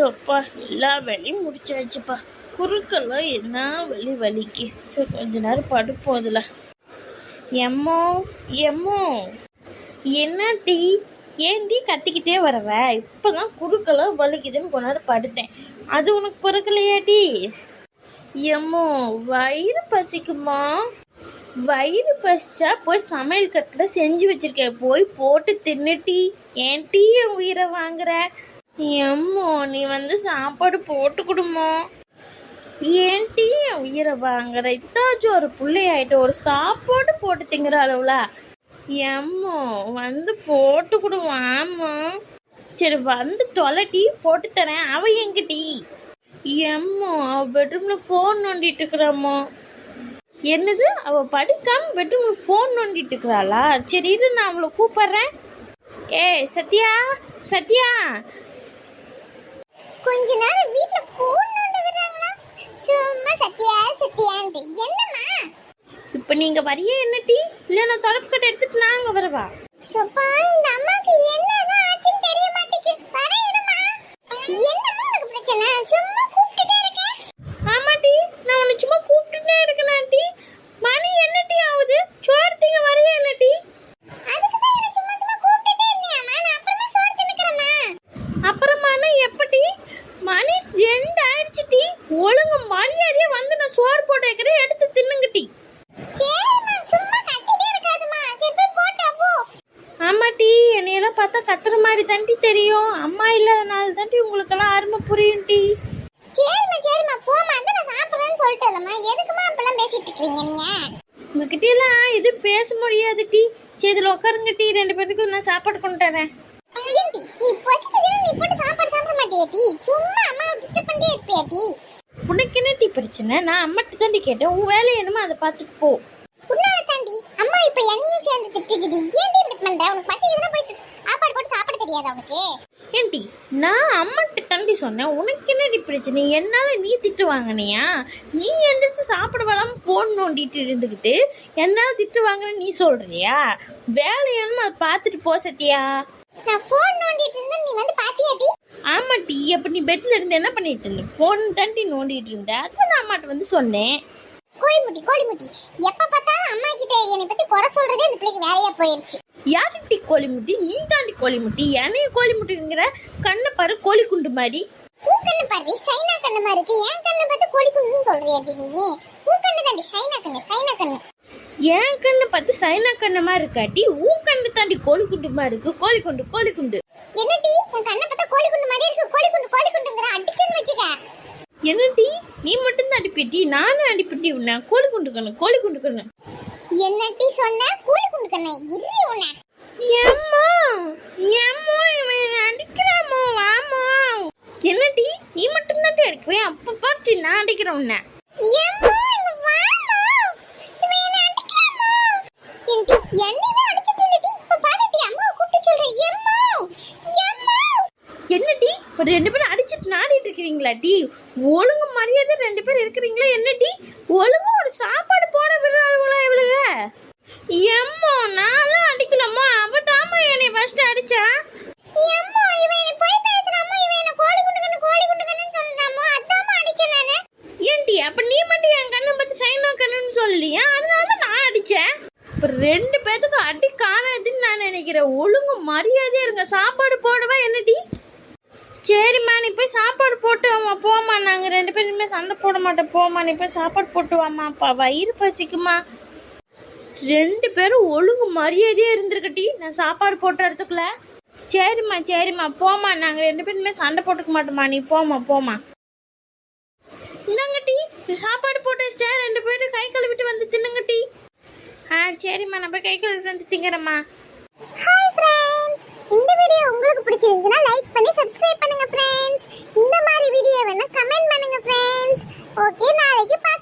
முடிச்சோப்பா எல்லா வேலையும் முடிச்சாச்சுப்பா. குறுக்கெல்லாம் என்ன வலி வலிக்கு? சரி கொஞ்ச நேரம் படுப்போம் அதில். எம்மோ எம்மோ. என்ன டீ? ஏன்டி கத்திக்கிட்டே வரவ? இப்போதான் குறுக்கெல்லாம் வலிக்குதுன்னு கொஞ்ச நேரம் படுத்தேன். அது உனக்கு பொறுக்கலையாடி எம்மோ வயிறு பசிக்குமா? வயிறு பசிச்சா போய் சமையல் கட்டில் செஞ்சு வச்சிருக்கேன். போய் போட்டு தின்னுட்டி ஏன் டீ என் உயிரை வாங்குற? எம்மோ நீ வந்து சாப்பாடு போட்டு கொடுமோ? ஏன்டி உயிரை வாங்குற? இத்தாச்சும் ஒரு பிள்ளையாயிட்டு ஒரு சாப்பாடு போட்டு திங்கிற அளவுல. எம்மோ வந்து போட்டு கொடுவாமா சரி வந்து தொலை டீ போட்டு தரேன். அவ எங்க டீ? எம்மோ அவ பெட்ரூம்ல ஃபோன் நோண்டிட்டு இருக்கிறாமோ என்னது? அவ படிக்காம பெட்ரூம்ல ஃபோன் நோண்டிட்டு இருக்கிறாளா? சரி இரு நான் அவளை கூப்பிடுறேன். ஏய் சத்யா சத்யா. கொஞ்ச நேரம் வீட்ல போன் நோண்டுறாங்களா சும்மா சத்தியா சத்தியான்ட்டு. என்னம்மா? இப்போ நீங்க வரியே என்ன டீ? இல்ல நான் தொடப்பு கட்டை எடுத்துட்டு நாங்க வரவா சப்பா இந்த அம்மாக்கு என்னதான் ஆச்சுன்னு தெரிய மாட்டேங்குது வர இருமா என்னம்மா உனக்கு பிரச்சனை சும்மா கூப்பிட்டுட்டே இருக்கேன் ஆமா டீ நான் உன்னை சும்மா கூப்பிட்டுட்டே இருக்கேன் டீ மணி என்ன டீ ஆகுது சோறு திங்க வரையே என்ன டீ அதுக்கு தான் என்ன சும்மா சும்மா கூப்பிட்டுட்டே இருந்தியாம்மா நான் அப்புறமா சோறு தின்னுக்கிறேம்மா அப்புறமானா எப்படி மணி ரெண்டு ஆயிடுச்சு டீ ஒழுங்கு மரியாதையா வந்து நான் சோறு போட்டு வைக்கிறேன் எடுத்து தின்னுங்க டீ சரிம்மா சும்மா கத்திட்டே இருக்காதும்மா சரி போய் போட்டு போ ஆமா டீ என்னையெல்லாம் பார்த்தா கத்துற மாதிரி தாண்டி தெரியும். அம்மா இல்லாதனால தாண்டி உங்களுக்கெல்லாம் அருமை புரியும் டீ சரிம்மா சரிம்மா. போம்மா. அந்த நான் சாப்பிட்றேன்னு சொல்லிட்டேன்லம்மா. எதுக்குமா அப்பெல்லாம் பேசிட்டு இருக்கீங்க நீங்க? உங்ககிட்ட எல்லாம் எதுவும் பேச முடியாது டீ சரி இதில் உட்காருங்க டீ ரெண்டு பேத்துக்கும் நான் சாப்பாடு கொண்டு வரேன். நீ பசிக்குதுன்னு நீ போட்டு சாப்பாடு சாப்பிட மாட்டியாட்டி சும்மா அம்மாவை டிஸ்டர்ப் பண்ணிட்டே இருப்பியாட்டி உனக்கு என்ன டீ பிரச்சனை? நான் அம்மாட்ட தாண்டி கேட்டேன். உன் வேலை என்னமோ அதை பார்த்துட்டு போ. உன்னால தாண்டி அம்மா இப்ப என்னையும் சேர்ந்து திட்டுக்குது. ஏன்டி இப்படி பண்ற? உனக்கு பசிக்குதுன்னா போய் தெரியாதா உனக்கு ஏன்டி நான் அம்மாட்ட தாண்டி சொன்னேன் உனக்கு என்னடி பிரச்சனை? என்னால நீ திட்டு வாங்கினியா? நீ எந்திரிச்சு சாப்பிட வராம ஃபோன் நோண்டிட்டு இருந்துக்கிட்டு என்னால திட்டு வாங்கின நீ சொல்றியா? வேலை என்னமோ அதை பார்த்துட்டு போ சத்யா. நான் ஃபோன் நோண்டிட்டு இருந்தா நீ வந்து பாத்தியாடி ஆமா டீ அப்ப நீ பெட்ல இருந்து என்ன பண்ணிட்டு இருந்த? ஃபோன் தாண்டி நோண்டிட்டு இருந்த. அதான் நான் அம்மாட்ட வந்து சொன்னேன். கோழிமுட்டி கோழிமுட்டி. எப்ப பார்த்தாலும் அம்மா கிட்ட என்னை பத்தி குறை சொல்றதே இந்த பிள்ளைக்கு வேலையா போயிருச்சு. யாருட்டி கோழிமுட்டி நீ தாண்டி கோழிமுட்டி என்னைய கோழிமுட்டிங்கிற கண்ணை பாரு கோழி குண்டு மாதிரி. உன் கண்ணு பாரு சைனா கண்ணு மாதிரி இருக்கு. என் கண்ணு பார்த்து கோழி குண்டுன்னு சொல்றியாடி நீ? உன் கண்ணு தாண்டி சைனா கண்ணு சைனா கண்ணு. என் கண்ணை பார்த்து சைனா கண்ணு மாதிரி இருக்காட்டி உன் கண்ணு தாண்டி கோழி மாதிரி இருக்கு. கோழி குண்டு கோழி குண்டு. என்னடி? உன் கண்ணை பார்த்தா கோழி குண்டு மாதிரி இருக்கு. கோழி குண்டு கோழி குண்டுங்கிற அடிச்சுன்னு வச்சுக்க. என்னடி? நீ மட்டும் தான் அடிப்பிட்டி நானும் அடிப்பிட்டி உன்னை. கோழி குண்டு கண்ணு கோழி குண்டு கண்ணு. என்னடி சொன்ன? கோழி குண்டு கண்ணு. இரு உன்னை. இவன் என்னடி நீ மட்டும் தான் அடிக்குவேன் அப்ப பார்த்து நான் அடிக்கிறேன் உன்னை. அடிச்சிட்டு என்னடி ஒரு ரெண்டு பேரும் அடிச்சுட்டு நாடிட்டு இருக்கிறீங்களா டி ஒழுங்கு மரியாதை ரெண்டு பேரும் இருக்கிறீங்களா என்னடி? ஒழுங்கு ஒரு சாப்பாடு போட விடுறாளுங்களா இவளுக எம்மோ நானும் அடிக்கலாமா அவ தாமா என்னை ஃபர்ஸ்ட் அடிச்சா எம்மா, இவன் என்னை போய் பேசுறாம்மா. இவன் என்னை கோழி குண்டு கண்ணு, கோழி குண்டு கண்ணுன்னு சொல்றாம்மா. அதாம்மா அடிச்சேன் நானு. ஏன்டி அப்போ நீ மட்டும் என் கண்ணை பார்த்து சைனா கண்ணுன்னு சொல்லியா அதனால தான் நான் அடித்தேன் இப்போ ரெண்டு பேர்த்துக்கும் அடி காணாதுன்னு நான் நினைக்கிறேன். ஒழுங்கு மரியாதையாக இருங்க. சாப்பாடு போடவா என்னடி? சரிம்மா நீ போய் சாப்பாடு போட்டு வாம்மா. போம்மா நாங்கள் ரெண்டு பேருமே சண்டை போட மாட்டோம். போம்மா நீ போய் சாப்பாடு போட்டுவாம்மா அப்பா வயிறு பசிக்குமா? ரெண்டு பேரும் ஒழுங்கு மரியாதையாக இருந்திருக்கட்டி. நான் சாப்பாடு போட்ட இடத்துக்குள்ள. சரிம்மா சரிம்மா. போம்மா நாங்கள் ரெண்டு பேருமே சண்டை போட்டுக்க மாட்டோம்மா. நீ போம்மா போம்மா. என்னங்கட்டி? சாப்பாடு போட்டு வச்சிட்டா ரெண்டு பேரும் கை கழுவிட்டு வந்து தின்னுங்க டீ ஆ சரிம்மா நம்ம கை கழுவிட்டு வந்து திங்கிறம்மா. ஹாய் ஃப்ரெண்ட்ஸ் இந்த வீடியோ உங்களுக்கு பிடிச்சிருந்துச்சுன்னா லைக் பண்ணி சப்ஸ்கிரைப் பண்ணுங்க ஃப்ரெண்ட்ஸ் இந்த மாதிரி வீடியோ வேணா கமெண்ட் பண்ணுங்க ஃப்ரெண்ட்ஸ் ஓகே நாளைக்கு பார்க்கலாம்